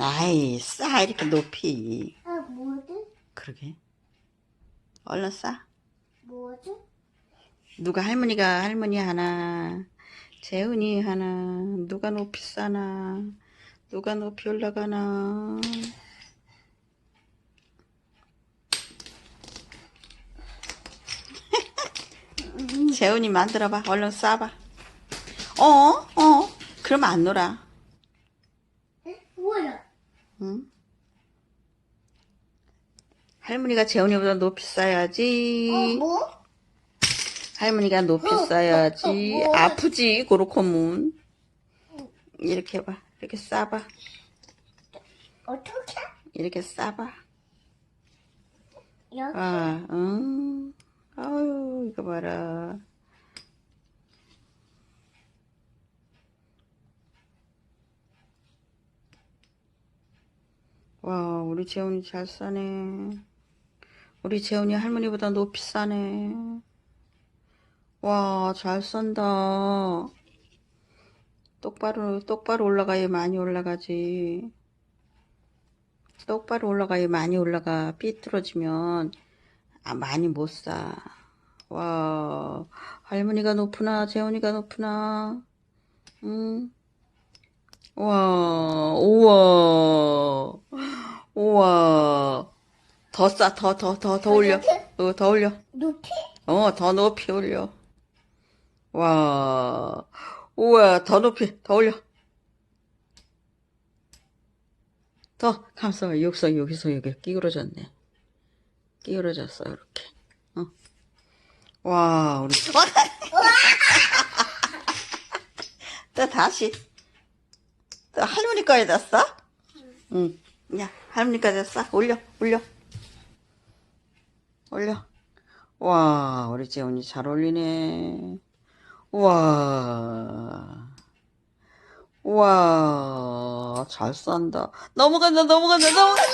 아이, 싸, 이렇게 높이. 아, 뭐지? 그러게. 얼른 싸. 뭐지? 누가 할머니가 할머니 하나, 재훈이 하나, 누가 높이 싸나, 누가 높이 올라가나. 재훈이 만들어봐. 얼른 싸봐. 어? 어? 그러면 안 놀아. 응? 할머니가 재훈이보다 높이 싸야지. 어, 뭐? 할머니가 높이 어, 싸야지. 어, 어, 뭐. 아프지, 그렇고문. 이렇게 해봐. 이렇게 싸봐. 어떻게? 이렇게 싸봐. 여기? 아, 응. 아유, 이거 봐라. 와, 우리 재훈이 잘 싸네. 우리 재훈이 할머니보다 높이 싸네. 와, 잘 싼다. 똑바로, 똑바로 올라가야 많이 올라가지. 똑바로 올라가야 많이 올라가. 삐뚤어지면, 아, 많이 못 싸. 와, 할머니가 높으나, 재훈이가 높으나. 응? 와, 우와, 우와. 더 싸, 더, 더, 더, 더 올려. 어, 더 올려. 높이? 어, 더 높이 올려. 와, 우와, 더 높이, 더 올려. 더, 감싸봐. 여기서, 여기서, 여기 끼우러졌네. 끼우러졌어, 이렇게. 어. 와, 우리. 또 다시. 또 할머니 거에다 싸? 응. 야, 할머니 거에다 싸. 올려, 올려. 올려. 와, 우리 재훈이 잘 어울리네. 와. 와, 잘 싼다. 넘어간다, 넘어간다, 넘어간다.